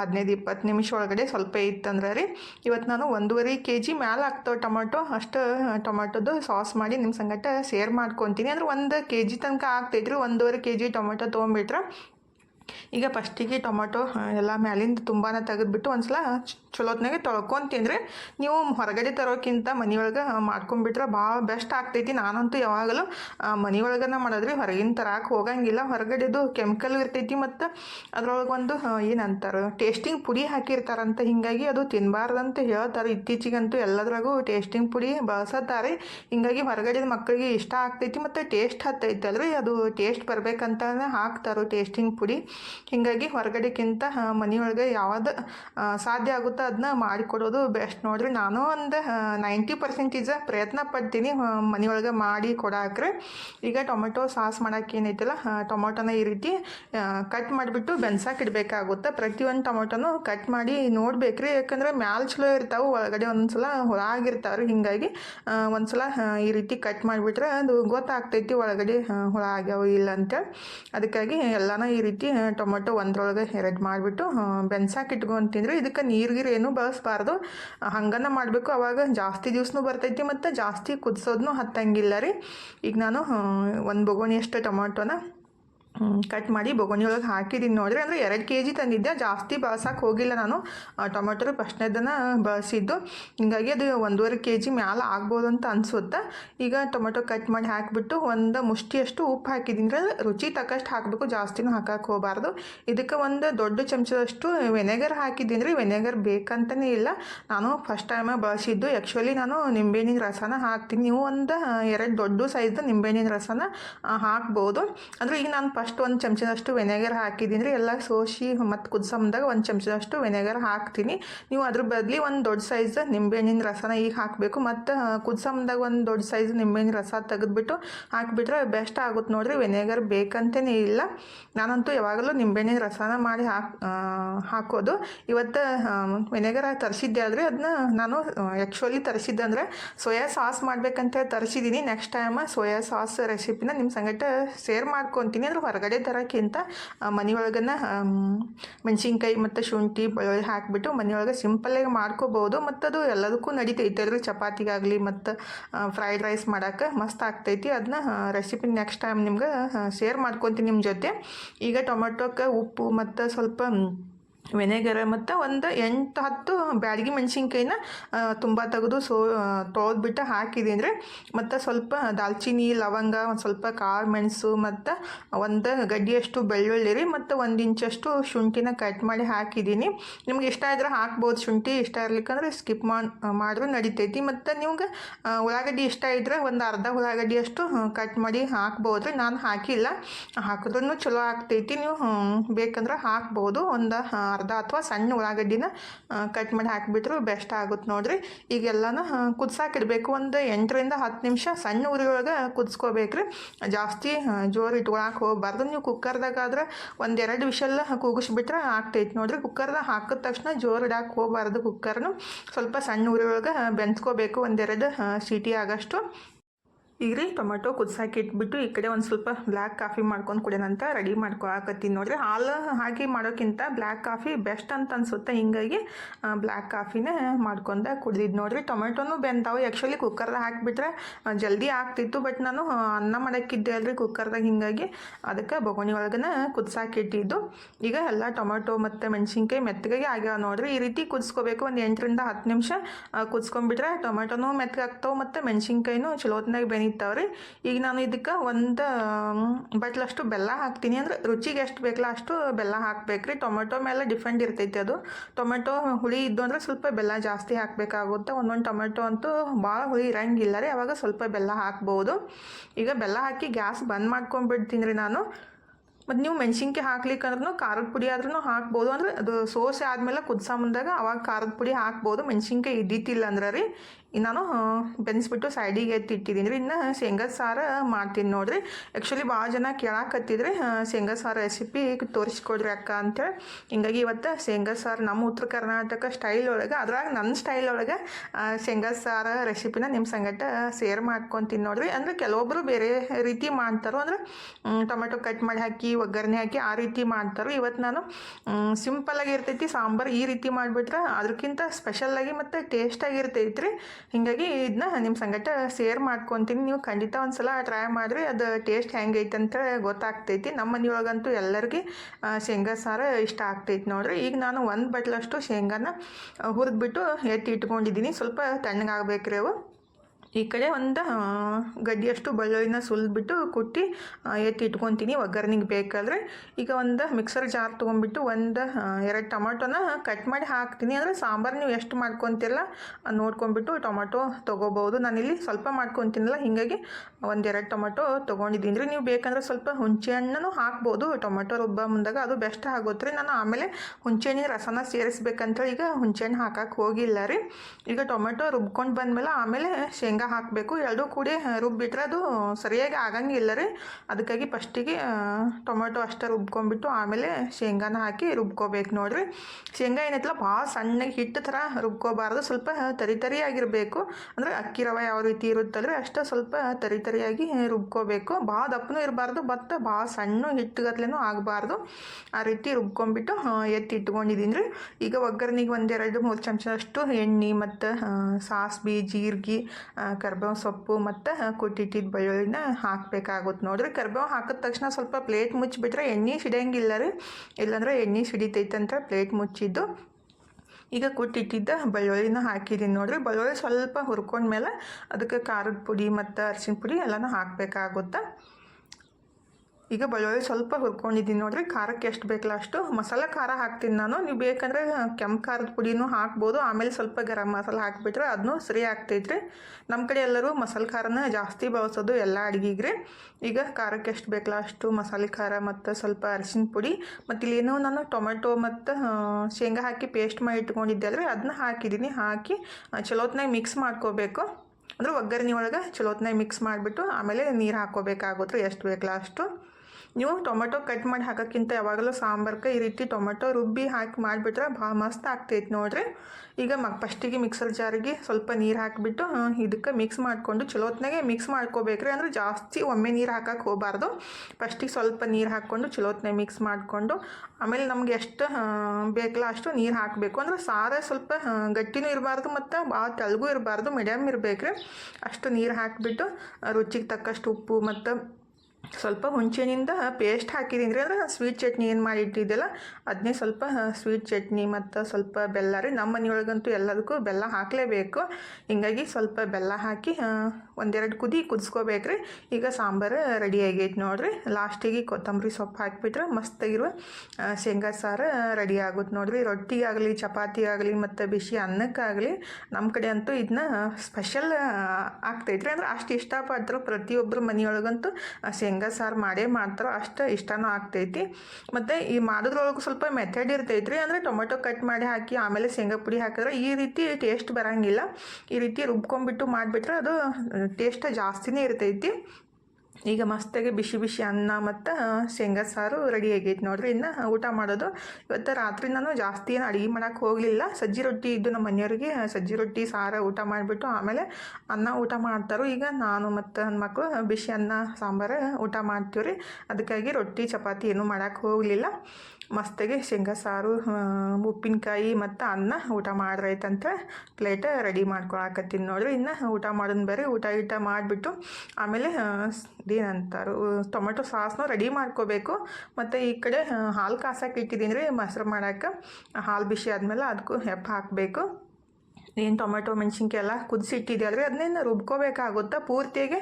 ಹದಿನೈದು, ಇಪ್ಪತ್ತು ನಿಮಿಷ ಒಳಗಡೆ ಸ್ವಲ್ಪ ಇತ್ತಂದ್ರೆ ರೀ, ಇವತ್ತು ನಾನು ಒಂದೂವರೆ ಕೆ ಜಿ ಮ್ಯಾಲೆ ಹಾಕ್ತಾವೆ ಟೊಮೆಟೊ. ಅಷ್ಟು ಟೊಮೆಟೊದು ಸಾಸ್ ಮಾಡಿ ನಿಮ್ಮ ಸಂಗಟ ಸೇರ್ ಮಾಡ್ಕೊತೀನಿ. ಅಂದ್ರೆ ಒಂದು ಕೆ ಜಿ ತನಕ ಆಗ್ತೈತ್ರಿ, ಒಂದೂವರೆ ಕೆ ಜಿ ಟೊಮೆಟೊ ತೊಗೊಂಬಿಟ್ರೆ ಈಗ ಫಸ್ಟಿಗೆ ಟೊಮೊಟೊ ಎಲ್ಲ ಮ್ಯಾಲಿಂದ ತುಂಬಾ ತೆಗೆದುಬಿಟ್ಟು ಒಂದ್ಸಲ ಸಲ ಚಲೋತ್ನಾಗೆ ತೊಳ್ಕೊಂಡು ತಿಂದರೆ ನೀವು ಹೊರಗಡೆ ತರೋಕ್ಕಿಂತ ಮನೆಯೊಳಗೆ ಮಾಡ್ಕೊಂಡ್ಬಿಟ್ರೆ ಭಾಳ ಬೆಸ್ಟ್ ಆಗ್ತೈತಿ. ನಾನಂತೂ ಯಾವಾಗಲೂ ಮನೆಯೊಳಗನ ಮಾಡೋದ್ರಿ. ಹೊರಗಿನ ತರಕ್ಕೆ ಹೋಗಂಗಿಲ್ಲ. ಹೊರಗಡೆದು ಕೆಮಿಕಲ್ ಇರ್ತೈತಿ ಮತ್ತು ಅದ್ರೊಳಗೆ ಒಂದು ಆ, ಏನಂತಾರೆ ಟೇಸ್ಟಿಂಗ್ ಪುಡಿ ಹಾಕಿರ್ತಾರಂತ. ಹಿಂಗಾಗಿ ಅದು ತಿನ್ನಬಾರ್ದಂತ ಹೇಳ್ತಾರೆ. ಇತ್ತೀಚಿಗಂತೂ ಎಲ್ಲದ್ರಾಗೂ ಟೇಸ್ಟಿಂಗ್ ಪುಡಿ ಬಳಸತ್ತಾರೆ. ಹಿಂಗಾಗಿ ಹೊರಗಡೆ ಮಕ್ಕಳಿಗೆ ಇಷ್ಟ ಆಗ್ತೈತಿ ಮತ್ತು ಟೇಸ್ಟ್ ಹತ್ತೈತಲ್ರಿ. ಅದು ಟೇಸ್ಟ್ ಬರಬೇಕಂತ ಹಾಕ್ತಾರೆ ಟೇಸ್ಟಿಂಗ್ ಪುಡಿ. ಹಿಂಗಾಗಿ ಹೊರಗಡೆಕ್ಕಿಂತ ಮನೆಯೊಳಗೆ ಯಾವ್ದು ಸಾಧ್ಯ ಆಗುತ್ತೋ ಅದನ್ನ ಮಾಡಿಕೊಡೋದು ಬೆಸ್ಟ್ ನೋಡಿರಿ ನಾನು ಒಂದು ನೈಂಟಿ ಪರ್ಸೆಂಟೇಜ ಪ್ರಯತ್ನ ಪಡ್ತೀನಿ ಮನೆಯೊಳಗೆ ಮಾಡಿ ಕೊಡಾಕ್ರೆ. ಈಗ ಟೊಮೆಟೊ ಸಾಸ್ ಮಾಡಕ್ಕೆ ಏನೈತಲ್ಲ ಟೊಮೊಟೊನ ಈ ರೀತಿ ಕಟ್ ಮಾಡಿಬಿಟ್ಟು ಬೆನ್ಸಕ್ಕೆ ಇಡಬೇಕಾಗುತ್ತೆ. ಪ್ರತಿಯೊಂದು ಟೊಮೊಟೊನು ಕಟ್ ಮಾಡಿ ನೋಡ್ಬೇಕ್ರಿ ಯಾಕಂದ್ರೆ ಮ್ಯಾಲ್ ಚಲೋ ಇರ್ತಾವೆ ಒಳಗಡೆ ಒಂದ್ಸಲ ಹುಳಾಗಿರ್ತಾವ್ರಿ ಹಿಂಗಾಗಿ ಒಂದ್ಸಲ ಈ ರೀತಿ ಕಟ್ ಮಾಡಿಬಿಟ್ರೆ ಅದು ಗೊತ್ತಾಗ್ತೈತಿ ಒಳಗಡೆ ಹುಳ ಆಗ್ಯಾವ ಇಲ್ಲ ಅಂತೇಳಿ ಅದಕ್ಕಾಗಿ ಎಲ್ಲಾನ ಈ ರೀತಿ ಆ, ಟೊಮೊಟೊ ಒಂದ್ರೊಳಗೆ ಎರಡು ಮಾಡಿಬಿಟ್ಟು ಬೆನ್ಸಾಕ್ ತಿಂದರೆ ಇದಕ್ಕೆ ನೀರು ಗೀರು ಏನೂ ಬಳಸಬಾರ್ದು. ಹಂಗನ ಮಾಡಬೇಕು. ಅವಾಗ ಜಾಸ್ತಿ ದಿವ್ಸನೂ ಬರ್ತೈತಿ ಮತ್ತು ಜಾಸ್ತಿ ಕುದಿಸೋದನ್ನು ಹತ್ತಂಗಿಲ್ಲ ರೀ. ಈಗ ನಾನು ಒಂದು ಬೊಗೋಣಿಯಷ್ಟು ಟೊಮೊಟೊನ ಕಟ್ ಮಾಡಿ ಬೊಗೊಣಿ ಒಳಗೆ ಹಾಕಿದ್ದೀನಿ ನೋಡ್ರಿ ಅಂದರೆ ಎರಡು ಕೆ ಜಿ ತಂದಿದ್ದೆ. ಜಾಸ್ತಿ ಬಳಸೋಕೆ ಹೋಗಿಲ್ಲ ನಾನು. ಟೊಮೆಟೊ ಫಸ್ಟ್ನೇದನ್ನು ಬಳಸಿದ್ದು. ಹಿಂಗಾಗಿ ಅದು ಒಂದೂವರೆ ಕೆ ಜಿ ಮ್ಯಾಲೆ ಆಗ್ಬೋದು ಅಂತ ಅನಿಸುತ್ತೆ. ಈಗ ಟೊಮೆಟೊ ಕಟ್ ಮಾಡಿ ಹಾಕಿಬಿಟ್ಟು ಒಂದು ಮುಷ್ಟಿಯಷ್ಟು ಉಪ್ಪು ಹಾಕಿದ್ದೀನಿ ಅಂದ್ರೆ ರುಚಿ ತಕ್ಕಷ್ಟು ಹಾಕಬೇಕು, ಜಾಸ್ತಿನೂ ಹಾಕಕ್ಕೆ ಹೋಗಬಾರ್ದು. ಇದಕ್ಕೆ ಒಂದು ದೊಡ್ಡ ಚಮಚದಷ್ಟು ವೆನೆಗರ್ ಹಾಕಿದ್ದೀನಿ ರೀ ವೆನೆಗರ್ ಬೇಕಂತಲೇ ಇಲ್ಲ. ನಾನು ಫಸ್ಟ್ ಟೈಮ ಬಳಸಿದ್ದು. ಆ್ಯಕ್ಚುಲಿ ನಾನು ನಿಂಬೆಹಣ್ಣಿನ ರಸನ ಹಾಕ್ತೀನಿ. ನೀವು ಒಂದು ಎರಡು ದೊಡ್ಡ ಸೈಜ್ದು ನಿಂಬೆಹಣ್ಣಿನ ರಸನ ಹಾಕ್ಬೋದು. ಅಂದರೆ ಈಗ ನಾನು ಫಸ್ಟ್ ಒಂದು ಚಮಚದಷ್ಟು ವೆನೆಗರ್ ಹಾಕಿದ್ದೀನಿ ರೀ. ಎಲ್ಲ ಸೋಸಿ ಮತ್ತು ಕುದ್ಸಮ್ದಾಗ ಒಂದು ಚಮಚದಷ್ಟು ವೆನೆಗರ್ ಹಾಕ್ತೀನಿ. ನೀವು ಅದ್ರ ಬದಲಿ ಒಂದು ದೊಡ್ಡ ಸೈಜ್ ನಿಂಬೆಹಣ್ಣಿನ ರಸನ ಈಗ ಹಾಕಬೇಕು. ಮತ್ತು ಕುದಿಸಮ್ದಾಗ ಒಂದು ದೊಡ್ಡ ಸೈಜ್ ನಿಂಬೆಹಣ್ಣಿನ ರಸ ತೆಗೆದುಬಿಟ್ಟು ಹಾಕಿಬಿಟ್ರೆ ಬೆಸ್ಟ್ ಆಗುತ್ತೆ ನೋಡಿರಿ. ವೆನೆಗರ್ ಬೇಕಂತಲೇ ಇಲ್ಲ. ನಾನಂತೂ ಯಾವಾಗಲೂ ನಿಂಬೆಹಣ್ಣಿನ ರಸನ ಮಾಡಿ ಹಾಕಿ ಹಾಕೋದು. ಇವತ್ತು ವೆನೆಗರ್ ತರಿಸಿದ್ದೆ ಆದರೆ ಅದನ್ನ ನಾನು ಆ್ಯಕ್ಚುಲಿ ತರಿಸಿದ್ದೆ ಅಂದರೆ ಸೋಯಾ ಸಾಸ್ ಮಾಡಬೇಕಂತ ತರಿಸಿದ್ದೀನಿ ನೆಕ್ಸ್ಟ್ ಟೈಮ್ ಸೋಯಾ ಸಾಸ್ ರೆಸಿಪಿನ ನಿಮ್ಮ ಸಂಗಟ ಶೇರ್ ಮಾಡ್ಕೊತೀನಿ ಅಂದ್ರೆ ಹೊರಗಡೆ ತರೋಕ್ಕಿಂತ ಮನೆಯೊಳಗನ ಮೆಣಸಿನ್ಕಾಯಿ ಮತ್ತು ಶುಂಠಿ, ಬೆಳ್ಳುಳ್ಳಿ ಹಾಕಿಬಿಟ್ಟು ಮನೆಯೊಳಗೆ ಸಿಂಪಲ್ಲಾಗಿ ಮಾಡ್ಕೋಬೋದು. ಮತ್ತು ಅದು ಎಲ್ಲದಕ್ಕೂ ನಡೀತೈತೆ. ಅದ್ರಲ್ಲಿ ಚಪಾತಿಗಾಗಲಿ ಮತ್ತು ಫ್ರೈಡ್ ರೈಸ್ ಮಾಡೋಕ್ಕೆ ಮಸ್ತ್ ಆಗ್ತೈತಿ. ಅದನ್ನ ರೆಸಿಪಿ ನೆಕ್ಸ್ಟ್ ಟೈಮ್ ನಿಮ್ಗೆ ಶೇರ್ ಮಾಡ್ಕೊತೀನಿ ನಿಮ್ಮ ಜೊತೆ. ಈಗ ಟೊಮೆಟೊಕ್ಕೆ ಉಪ್ಪು ಮತ್ತು ಸ್ವಲ್ಪ ವೆನೆಗರ್ ಮತ್ತು ಒಂದು ಎಂಟು ಹತ್ತು ಬ್ಯಾಡಗಿ ಮೆಣಸಿನ್ಕಾಯಿನ ತುಂಬ ತೆಗೆದು ಸೋ ತೊಳೆದ್ಬಿಟ್ಟು ಹಾಕಿದೆ ರೀ ಮತ್ತು ಸ್ವಲ್ಪ ದಾಲ್ಚಿನ್ನಿ, ಲವಂಗ, ಒಂದು ಸ್ವಲ್ಪ ಕಾಳು ಮೆಣಸು ಮತ್ತು ಒಂದು ಗಡ್ಡಿಯಷ್ಟು ಬೆಳ್ಳುಳ್ಳಿ ರೀ ಮತ್ತು ಒಂದು ಇಂಚಷ್ಟು ಶುಂಠಿನ ಕಟ್ ಮಾಡಿ ಹಾಕಿದ್ದೀನಿ. ನಿಮ್ಗೆ ಇಷ್ಟ ಇದ್ರೆ ಹಾಕ್ಬೋದು, ಶುಂಠಿ ಇಷ್ಟ ಇರ್ಲಿಕ್ಕಂದ್ರೆ ಸ್ಕಿಪ್ ಮಾಡಿ ನಡೀತೈತಿ. ಮತ್ತು ನಿಮ್ಗೆ ಉಳ್ಳಾಗಡ್ಡಿ ಇಷ್ಟ ಇದ್ರೆ ಒಂದು ಅರ್ಧ ಉಳ್ಳಾಗಡ್ಡಿಯಷ್ಟು ಕಟ್ ಮಾಡಿ ಹಾಕ್ಬೋದು ನಾನು ಹಾಕಿಲ್ಲ. ಹಾಕಿದ್ರೂ ಚಲೋ ಆಗ್ತೈತಿ. ನೀವು ಬೇಕಂದ್ರೆ ಹಾಕ್ಬೋದು. ಒಂದು ಅರ್ಧ ಅಥವಾ ಸಣ್ಣ ಉಳ್ಳಾಗಡ್ಡಿನ ಕಟ್ ಮಾಡಿ ಹಾಕಿಬಿಟ್ರು ಬೆಸ್ಟ್ ಆಗುತ್ತೆ ನೋಡ್ರಿ. ಈಗೆಲ್ಲನೂ ಕುದ್ಸಾಕಿಡ್ಬೇಕು ಒಂದು ಎಂಟರಿಂದ ಹತ್ತು ನಿಮಿಷ ಸಣ್ಣ ಉರಿಯೊಳಗೆ ಕುದಿಸ್ಕೋಬೇಕ್ರಿ. ಜಾಸ್ತಿ ಜೋರು ಇಟ್ಕೊಳಕ್ಕೆ ಹೋಗ್ಬಾರ್ದು. ನೀವು ಕುಕ್ಕರ್ದಾಗಾದ್ರೆ ಒಂದೆರಡು ವಿಷಲ್ ಕೂಗಿಸ್ಬಿಟ್ರೆ ಆಗ್ತೈತಿ ನೋಡ್ರಿ. ಕುಕ್ಕರ್ದಾಗ ಹಾಕಿದ ತಕ್ಷಣ ಜೋರು ಇಡಕ್ಕೆ ಹೋಗ್ಬಾರ್ದು ಕುಕ್ಕರ್ನು. ಸ್ವಲ್ಪ ಸಣ್ಣ ಉರಿಯೊಳಗೆ ಬೆಂದ್ಕೋಬೇಕು ಒಂದೆರಡು ಸೀಟಿ ಆಗಷ್ಟು. ಈಗ ರೀ ಟೊಮೆಟೊ ಕುದ್ಸಾಕಿ ಇಟ್ಬಿಟ್ಟು ಈ ಕಡೆ ಒಂದು ಸ್ವಲ್ಪ ಬ್ಲ್ಯಾಕ್ ಕಾಫಿ ಮಾಡ್ಕೊಂಡು ಕುಡಿಯೋಣಂತ ರೆಡಿ ಮಾಡ್ಕೊಳಕತ್ತೀನಿ. ನೋಡಿರಿ ಹಾಲು ಹಾಕಿ ಮಾಡೋಕ್ಕಿಂತ ಬ್ಲ್ಯಾಕ್ ಕಾಫಿ ಬೆಸ್ಟ್ ಅಂತ ಅನ್ಸುತ್ತೆ. ಹಿಂಗಾಗಿ ಬ್ಲ್ಯಾಕ್ ಕಾಫಿನೇ ಮಾಡ್ಕೊಂಡ ಕುಡ್ದಿದ್ದು ನೋಡಿರಿ ಟೊಮೆಟೊನು ಬೆಂತಾವು ಆ್ಯಕ್ಚುಲಿ ಕುಕ್ಕರ್ದಾಗ ಹಾಕಿಬಿಟ್ರೆ ಜಲ್ದಿ ಆಗ್ತಿತ್ತು ಬಟ್ ನಾನು ಅನ್ನ ಮಾಡೋಕ್ಕಿದ್ದೆ ಅಲ್ರಿ ಕುಕ್ಕರ್ದಾಗ ಹಿಂಗಾಗಿ ಅದಕ್ಕೆ ಬೊಗಣಿ ಒಳಗನ ಕುದ್ಸಾಕಿ ಇಟ್ಟಿದ್ದು. ಈಗ ಎಲ್ಲ ಟೊಮೆಟೊ ಮತ್ತು ಮೆಣಸಿನ್ಕಾಯಿ ಮೆತ್ತಗಾಗಿ ಆಗ್ಯಾವ ನೋಡಿರಿ. ಈ ರೀತಿ ಕುದಿಸ್ಕೋಬೇಕು. ಒಂದು ಎಂಟರಿಂದ ಹತ್ತು ನಿಮಿಷ ಕುದಿಸ್ಕೊಂಡ್ಬಿಟ್ರೆ ಟೊಮೆಟೊನು ಮೆತ್ತಗಾಗ್ತಾವೆ ಮತ್ತು ಮೆಣಸಿನ್ಕಾಯಿನೂ ಚಲೋತ್ನಾಗ ಬೆನೀತಾವ್ರಿ ಈಗ ನಾನು ಇದಕ್ಕೆ ಒಂದು ಬಟ್ಲಷ್ಟು ಬೆಲ್ಲ ಹಾಕ್ತೀನಿ ಅಂದ್ರೆ ರುಚಿಗೆ ಎಷ್ಟು ಬೇಕಲ್ಲ ಅಷ್ಟು ಬೆಲ್ಲ ಹಾಕ್ಬೇಕ್ರಿ. ಟೊಮೆಟೊ ಮೇಲೆ ಡಿಫೆಂಡ್ ಇರ್ತೈತಿ ಅದು. ಟೊಮೆಟೊ ಹುಳಿ ಇದ್ದು ಅಂದ್ರೆ ಸ್ವಲ್ಪ ಬೆಲ್ಲ ಜಾಸ್ತಿ ಹಾಕಬೇಕಾಗುತ್ತೆ. ಒಂದೊಂದು ಟೊಮೆಟೊ ಅಂತೂ ಭಾಳ ಹುಳಿ ಇರಂಗಿಲ್ಲ ರೀ, ಅವಾಗ ಸ್ವಲ್ಪ ಬೆಲ್ಲ ಹಾಕ್ಬೋದು. ಈಗ ಬೆಲ್ಲ ಹಾಕಿ ಗ್ಯಾಸ್ ಬಂದ್ ಮಾಡ್ಕೊಂಡ್ಬಿಡ್ತೀನಿ ರೀ ನಾನು. ಮತ್ತು ನೀವು ಮೆಣಸಿನ್ಕಾಯಿ ಹಾಕ್ಲಿಕ್ಕಂದ್ರೂ ಖಾರದ ಪುಡಿ ಆದ್ರೂ ಹಾಕ್ಬೋದು ಅಂದ್ರೆ ಅದು ಸೋಸೆ ಆದಮೇಲೆ ಕುದ್ಸ ಮುಂದಾಗ ಅವಾಗ ಖಾರದ ಪುಡಿ ಹಾಕ್ಬೋದು. ಮೆಣಸಿನ್ಕಾಯಿ ಹಿಡಿತಿಲ್ಲ ಅಂದ್ರೆ ರೀ. ನಾನು ಬೆನ್ಸ್ಬಿಟ್ಟು ಸೈಡಿಗೆ ಎತ್ತಿ ಇಟ್ಟಿದ್ದೀನಿ ರೀ ಇನ್ನು ಶೇಂಗದ ಸಾರು ಮಾಡ್ತೀನಿ ನೋಡ್ರಿ. ಆ್ಯಕ್ಚುಲಿ ಭಾಳ ಜನ ಕೇಳಾಕತ್ತಿದ್ರೆ ಶೇಂಗಾ ಸಾರು ರೆಸಿಪಿ ತೋರಿಸ್ಕೊಡ್ರಿ ಅಕ್ಕ ಅಂತೇಳಿ. ಹಿಂಗಾಗಿ ಇವತ್ತು ಶೇಂಗಾ ಸಾರು ನಮ್ಮ ಉತ್ತರ ಕರ್ನಾಟಕ ಸ್ಟೈಲ್ ಒಳಗೆ, ಅದ್ರಾಗ ನನ್ನ ಸ್ಟೈಲ್ ಒಳಗೆ ಶೇಂಗಾ ಸಾರು ರೆಸಿಪಿನ ನಿಮ್ಮ ಸಂಗಟ ಶೇರ್ ಮಾಡ್ಕೊತೀನಿ ನೋಡ್ರಿ. ಅಂದ್ರೆ ಕೆಲವೊಬ್ಬರು ಬೇರೆ ರೀತಿ ಮಾಡ್ತಾರೋ, ಅಂದ್ರೆ ಟೊಮೆಟೊ ಕಟ್ ಮಾಡಿ ಹಾಕಿ, ಒಗ್ಗರಣೆ ಹಾಕಿ, ಆ ರೀತಿ ಮಾಡ್ತಾರೋ. ಇವತ್ತು ನಾನು ಸಿಂಪಲ್ಲಾಗಿ ಇರ್ತೈತಿ, ಸಾಂಬಾರು ಈ ರೀತಿ ಮಾಡಿಬಿಟ್ರೆ ಅದಕ್ಕಿಂತ ಸ್ಪೆಷಲ್ಲಾಗಿ ಮತ್ತು ಟೇಸ್ಟಾಗಿ ಇರ್ತೈತಿ ರೀ ಹಿಂಗಾಗಿ ಇದನ್ನ ನಿಮ್ಮ ಸಂಗಟ ಶೇರ್ ಮಾಡ್ಕೊತೀನಿ. ನೀವು ಖಂಡಿತ ಒಂದು ಸಲ ಟ್ರೈ ಮಾಡಿರಿ. ಅದು ಟೇಸ್ಟ್ ಹೆಂಗೈತೆ ಅಂತ ಗೊತ್ತಾಗ್ತೈತಿ. ನಮ್ಮ ಮನೆಯೊಳಗಂತೂ ಎಲ್ಲರಿಗೆ ಶೇಂಗಾ ಸಾರು ಇಷ್ಟ ಆಗ್ತೈತಿ ನೋಡ್ರಿ. ಈಗ ನಾನು ಒಂದು ಬಟ್ಲಷ್ಟು ಶೇಂಗಾನ ಹುರಿದ್ಬಿಟ್ಟು ಎತ್ತಿ ಇಟ್ಕೊಂಡಿದ್ದೀನಿ ಸ್ವಲ್ಪ ತಣ್ಣಗಾಗಬೇಕ್ರಿ ಅವು. ಈ ಕಡೆ ಒಂದು ಗಡ್ಡಿಯಷ್ಟು ಬೆಳ್ಳುಳ್ಳಿನ ಸುಲಿದ್ಬಿಟ್ಟು ಕುಟ್ಟಿ ಎತ್ತಿ ಇಟ್ಕೊತೀನಿ ಒಗ್ಗರಣೆಗೆ ಬೇಕಾದ್ರೆ. ಈಗ ಒಂದು ಮಿಕ್ಸರ್ ಜಾರ್ ತೊಗೊಂಡ್ಬಿಟ್ಟು ಒಂದು ಎರಡು ಟೊಮೊಟೊನ ಕಟ್ ಮಾಡಿ ಹಾಕ್ತೀನಿ. ಅಂದರೆ ಸಾಂಬಾರು ನೀವು ಎಷ್ಟು ಮಾಡ್ಕೊತಿರಲ್ಲ ನೋಡ್ಕೊಂಡ್ಬಿಟ್ಟು ಟೊಮೊಟೊ ತೊಗೋಬೋದು ನಾನಿಲ್ಲಿ ಸ್ವಲ್ಪ ಮಾಡ್ಕೊತೀನಲ್ಲ, ಹೀಗಾಗಿ ಒಂದೆರಡು ಟೊಮೊಟೊ ತೊಗೊಂಡಿದ್ದೀನಿ. ರೀ ನೀವು ಬೇಕಂದ್ರೆ ಸ್ವಲ್ಪ ಹುಣಸೆ ಹಣ್ಣು ಹಾಕ್ಬೋದು. ಟೊಮೊಟೊ ರುಬ್ಬ ಮುಂದಾಗ ಅದು ಬೆಸ್ಟ್ ಆಗುತ್ತೆ ರೀ ನಾನು ಆಮೇಲೆ ಹುಣಸೆಹಣ್ಣಿನ ರಸನ ಸೇರಿಸ್ಬೇಕಂತೇಳಿ ಈಗ ಹುಣಸೆಹಣ್ಣು ಹಾಕಕ್ಕೆ ಹೋಗಿಲ್ಲ ರೀ. ಈಗ ಟೊಮೆಟೊ ರುಬ್ಕೊಂಡು ಬಂದಮೇಲೆ ಆಮೇಲೆ ಶೇಂಗಾ ಹಾಕಬೇಕು. ಎರಡೂ ಕೂಡಿ ರುಬ್ಬಿಟ್ರೆ ಅದು ಸರಿಯಾಗಿ ಆಗಂಗಿಲ್ಲ ರೀ. ಅದಕ್ಕಾಗಿ ಫಸ್ಟಿಗೆ ಟೊಮೆಟೊ ಅಷ್ಟೇ ರುಬ್ಕೊಂಡ್ಬಿಟ್ಟು ಆಮೇಲೆ ಶೇಂಗಾನ ಹಾಕಿ ರುಬ್ಕೋಬೇಕು ನೋಡಿರಿ. ಶೇಂಗಾ ಏನೈತಲ್ಲ, ಭಾಳ ಸಣ್ಣಗೆ ಹಿಟ್ಟು ಥರ ರುಬ್ಕೋಬಾರ್ದು. ಸ್ವಲ್ಪ ತರಿ ತರಿಯಾಗಿರಬೇಕು ಅಂದರೆ ಅಕ್ಕಿ ರವೆ ಯಾವ ರೀತಿ ಇರುತ್ತಲ್ರಿ, ಅಷ್ಟೇ ಸ್ವಲ್ಪ ತರಿ ತರಿಯಾಗಿ ರುಬ್ಕೋಬೇಕು. ಭಾಳ ದಪ್ಪನೂ ಇರಬಾರ್ದು ಮತ್ತು ಭಾಳ ಸಣ್ಣ ಹಿಟ್ಟುಗತ್ಲೆನೂ ಆಗಬಾರ್ದು. ಆ ರೀತಿ ರುಬ್ಕೊಂಬಿಟ್ಟು ಎತ್ತಿ ಇಟ್ಕೊಂಡಿದ್ದೀನಿ ರೀ. ಈಗ ಒಗ್ಗರಣೆಗೆ ಒಂದೆರಡು ಮೂರು ಚಮಚದಷ್ಟು ಎಣ್ಣೆ ಮತ್ತು ಸಾಸ್ಬಿ ಜೀರಿಗೆ ಕರ್ಬೇವು ಸೊಪ್ಪು ಮತ್ತು ಕುಟ್ಟಿಟ್ಟಿದ್ದ ಬೆಳ್ಳುಳ್ಳಿನ ಹಾಕಬೇಕಾಗುತ್ತೆ. ನೋಡ್ರಿ ಕರ್ಬೇವು ಹಾಕಿದ ತಕ್ಷಣ ಸ್ವಲ್ಪ ಪ್ಲೇಟ್ ಮುಚ್ಚಿಬಿಟ್ರೆ ಎಣ್ಣೆ ಸಿಡಂಗಿಲ್ಲ ರೀ. ಇಲ್ಲಾಂದ್ರೆ ಎಣ್ಣೆ ಸಿಡಿತೈತಂತ ಪ್ಲೇಟ್ ಮುಚ್ಚಿದ್ದು ಈಗ ಕುಟ್ಟಿಟ್ಟಿದ್ದ ಬೆಳ್ಳುಳ್ಳಿನ ಹಾಕಿದ್ದೀನಿ ನೋಡಿರಿ. ಬೆಳ್ಳುಳ್ಳಿ ಸ್ವಲ್ಪ ಹುರ್ಕೊಂಡ್ಮೇಲೆ ಅದಕ್ಕೆ ಖಾರದ ಪುಡಿ ಮತ್ತು ಅರಿಶಿನ ಪುಡಿ ಎಲ್ಲನೂ ಹಾಕಬೇಕಾಗುತ್ತೆ. ಈಗ ಬೆಳ್ಳುಳ್ಳಿ ಸ್ವಲ್ಪ ಹುರ್ಕೊಂಡಿದ್ದೀನಿ ನೋಡಿರಿ. ಖಾರಕ್ಕೆ ಎಷ್ಟು ಬೇಕಲ್ಲ ಅಷ್ಟು. ಮಸಾಲೆ ಖಾರ ಹಾಕ್ತೀನಿ ನಾನು. ನೀವು ಬೇಕಂದ್ರೆ ಕೆಂಪು ಖಾರದ ಪುಡಿನೂ ಹಾಕ್ಬೋದು. ಆಮೇಲೆ ಸ್ವಲ್ಪ ಗರಂ ಮಸಾಲೆ ಹಾಕಿಬಿಟ್ರೆ ಅದನ್ನೂ ಸರಿ ಆಗ್ತೈತ್ರಿ. ನಮ್ಮ ಕಡೆ ಎಲ್ಲರೂ ಮಸಾಲೆ ಖಾರನ ಜಾಸ್ತಿ ಬಳಸೋದು ಎಲ್ಲ ಅಡುಗೆಗೆ ರೀ ಈಗ ಖಾರಕ್ಕೆ ಎಷ್ಟು ಬೇಕಲ್ಲ ಅಷ್ಟು ಮಸಾಲೆ ಖಾರ ಮತ್ತು ಸ್ವಲ್ಪ ಅರಿಶಿನ ಪುಡಿ ಮತ್ತು ಇಲ್ಲೇನೋ ನಾನು ಟೊಮೆಟೊ ಮತ್ತು ಶೇಂಗಾ ಹಾಕಿ ಪೇಸ್ಟ್ ಮಾಡಿ ಇಟ್ಕೊಂಡಿದ್ದೆ ಅಲ್ರಿ. ಅದನ್ನ ಹಾಕಿದ್ದೀನಿ. ಹಾಕಿ ಚಲೋತ್ನಾಗ ಮಿಕ್ಸ್ ಮಾಡ್ಕೋಬೇಕು. ಅಂದರೆ ಒಗ್ಗರಣೆ ಒಳಗೆ ಚಲೋತ್ನಾಗ ಮಿಕ್ಸ್ ಮಾಡಿಬಿಟ್ಟು ಆಮೇಲೆ ನೀರು ಹಾಕ್ಕೋಬೇಕಾಗುತ್ತೆ ಎಷ್ಟು ಬೇಕಲ್ಲ ಅಷ್ಟು. ನೀವು ಟೊಮೆಟೊ ಕಟ್ ಮಾಡಿ ಹಾಕೋಕ್ಕಿಂತ ಯಾವಾಗಲೂ ಸಾಂಬಾರ್ಗೆ ಈ ರೀತಿ ಟೊಮೆಟೊ ರುಬ್ಬಿ ಹಾಕಿ ಮಾಡಿಬಿಟ್ರೆ ಭಾಳ ಮಸ್ತ್ ಆಗ್ತೈತೆ ನೋಡ್ರಿ. ಈಗ ಮ ಫಸ್ಟಿಗೆ ಮಿಕ್ಸರ್ ಜಾರಿಗೆ ಸ್ವಲ್ಪ ನೀರು ಹಾಕಿಬಿಟ್ಟು ಇದಕ್ಕೆ ಮಿಕ್ಸ್ ಮಾಡಿಕೊಂಡು ಚಲೋತ್ನಾಗೆ ಮಿಕ್ಸ್ ಮಾಡ್ಕೋಬೇಕ್ರಿ. ಅಂದರೆ ಜಾಸ್ತಿ ಒಮ್ಮೆ ನೀರು ಹಾಕಕ್ಕೆ ಹೋಗಬಾರ್ದು. ಫಸ್ಟಿಗೆ ಸ್ವಲ್ಪ ನೀರು ಹಾಕ್ಕೊಂಡು ಚಲೋತ್ನಾಗೆ ಮಿಕ್ಸ್ ಮಾಡಿಕೊಂಡು, ಆಮೇಲೆ ನಮ್ಗೆ ಎಷ್ಟು ಬೇಕಲ್ಲ ಅಷ್ಟು ನೀರು ಹಾಕಬೇಕು. ಅಂದರೆ ಸಾರ ಸ್ವಲ್ಪ ಗಟ್ಟಿನೂ ಇರಬಾರ್ದು ಮತ್ತು ಭಾಳ ತೆಳಗೂ ಇರಬಾರ್ದು, ಮೀಡಿಯಮ್ ಇರಬೇಕ್ರಿ. ಅಷ್ಟು ನೀರು ಹಾಕಿಬಿಟ್ಟು, ರುಚಿಗೆ ತಕ್ಕಷ್ಟು ಉಪ್ಪು ಮತ್ತು ಸ್ವಲ್ಪ ಹುಂಚೆನಿಂದ ಪೇಸ್ಟ್ ಹಾಕಿದ್ದೀನಿ ರೀ. ಅಂದ್ರೆ ಸ್ವೀಟ್ ಚಟ್ನಿ ಏನು ಮಾಡಿಟ್ಟಿದ್ದೆಲ್ಲ ಅದನ್ನೇ ಸ್ವಲ್ಪ ಸ್ವೀಟ್ ಚಟ್ನಿ ಮತ್ತು ಸ್ವಲ್ಪ ಬೆಲ್ಲ ರೀ. ನಮ್ಮ ಮನೆಯೊಳಗಂತೂ ಎಲ್ಲದಕ್ಕೂ ಬೆಲ್ಲ ಹಾಕಲೇಬೇಕು. ಹಿಂಗಾಗಿ ಸ್ವಲ್ಪ ಬೆಲ್ಲ ಹಾಕಿ ಒಂದೆರಡು ಕುದಿ ಕುದಿಸ್ಕೋಬೇಕ್ರಿ. ಈಗ ಸಾಂಬಾರು ರೆಡಿ ಆಗೈತೆ ನೋಡಿರಿ. ಲಾಸ್ಟಿಗೆ ಕೊತ್ತಂಬರಿ ಸೊಪ್ಪು ಹಾಕಿಬಿಟ್ರೆ ಮಸ್ತಾಗಿರುವ ಶೇಂಗಾ ಸಾರು ರೆಡಿ ಆಗುತ್ತೆ ನೋಡಿರಿ. ರೊಟ್ಟಿ ಆಗಲಿ, ಚಪಾತಿ ಆಗಲಿ, ಮತ್ತು ಬಿಸಿ ಅನ್ನಕ್ಕಾಗಲಿ ನಮ್ಮ ಕಡೆ ಅಂತೂ ಇದನ್ನ ಸ್ಪೆಷಲ್ ಆಗ್ತೈತ್ರಿ. ಅಂದ್ರೆ ಅಷ್ಟು ಇಷ್ಟಪಡ್ತಾರೆ ಪ್ರತಿಯೊಬ್ಬರು ಮನೆಯೊಳಗಂತೂ ಶೇಂಗಾ ಸಾರು ಮಾಡೇ ಮಾಡ್ತಾರೆ ಅಷ್ಟು ಇಷ್ಟನೂ ಆಗ್ತೈತಿ. ಮತ್ತು ಈ ಮಾಡೋದ್ರೊಳಗೆ ಸ್ವಲ್ಪ ಮೆಥಡ್ ಇರ್ತೈತ್ರಿ. ಅಂದರೆ ಟೊಮೆಟೊ ಕಟ್ ಮಾಡಿ ಹಾಕಿ, ಆಮೇಲೆ ಶೇಂಗಾ ಪುಡಿ ಹಾಕಿದ್ರೆ ಈ ರೀತಿ ಟೇಸ್ಟ್ ಬರೋಂಗಿಲ್ಲ. ಈ ರೀತಿ ರುಬ್ಕೊಂಡ್ಬಿಟ್ಟು ಮಾಡಿಬಿಟ್ರೆ ಅದು ಟೇಸ್ಟ್ ಜಾಸ್ತಿನೇ ಇರ್ತೈತಿ. ಈಗ ಮಸ್ತಾಗಿ ಬಿಸಿ ಬಿಸಿ ಅನ್ನ ಮತ್ತು ಶೇಂಗಾ ಸಾರು ರೆಡಿ ಆಗೈತೆ ನೋಡ್ರಿ. ಇನ್ನು ಊಟ ಮಾಡೋದು ಇವತ್ತು ರಾತ್ರಿ ನಾನು ಜಾಸ್ತಿ ಏನು ಅಡುಗೆ ಮಾಡೋಕೆ ಹೋಗಲಿಲ್ಲ. ಸಜ್ಜಿ ರೊಟ್ಟಿ ಇದ್ದು ನಮ್ಮ ಮನೆಯವ್ರಿಗೆ ಸಜ್ಜಿ ರೊಟ್ಟಿ, ಸಾರು ಊಟ ಮಾಡಿಬಿಟ್ಟು ಆಮೇಲೆ ಅನ್ನ ಊಟ ಮಾಡ್ತಾರೋ. ಈಗ ನಾನು ಮತ್ತು ನನ್ನ ಮಕ್ಕಳು ಬಿಸಿ ಅನ್ನ, ಸಾಂಬಾರು ಊಟ ಮಾಡ್ತೀವಿ ರೀ ಅದಕ್ಕಾಗಿ ರೊಟ್ಟಿ, ಚಪಾತಿ ಏನೂ ಮಾಡೋಕೆ ಹೋಗಲಿಲ್ಲ. ಮಸ್ತಾಗಿ ಶೇಂಗಾ ಸಾರು ಉಪ್ಪಿನಕಾಯಿ ಮತ್ತು ಅನ್ನ ಊಟ ಮಾಡ್ರೈತಂತ ಪ್ಲೇಟ ರೆಡಿ ಮಾಡ್ಕೊಳಕತ್ತೀನಿ ನೋಡ್ರಿ. ಇನ್ನು ಊಟ ಮಾಡೋದು ಬೇರೆ ಊಟ ಗೀಟ ಮಾಡಿಬಿಟ್ಟು ಆಮೇಲೆ ಏನಂತಾರು, ಟೊಮೆಟೊ ಸಾಸ್ನೂ ರೆಡಿ ಮಾಡ್ಕೋಬೇಕು. ಮತ್ತು ಈ ಕಡೆ ಹಾಲು ಕಾಸಕ್ಕೆ ಇಟ್ಟಿದ್ದೀನಿ ರೀ ಮೊಸರು ಮಾಡೋಕೆ. ಹಾಲು ಬಿಸಿ ಆದಮೇಲೆ ಅದಕ್ಕೂ ಹೆಪ್ಪ ಹಾಕಬೇಕು. ಏನು ಟೊಮೆಟೊ ಮೆಣಸಿನ್ಕಾಯಿ ಎಲ್ಲ ಕುದಿಸಿಟ್ಟಿದೆ ಆದರೆ ಅದನ್ನೇನು ರುಬ್ಕೋಬೇಕಾಗುತ್ತೆ? ಪೂರ್ತಿಯಾಗಿ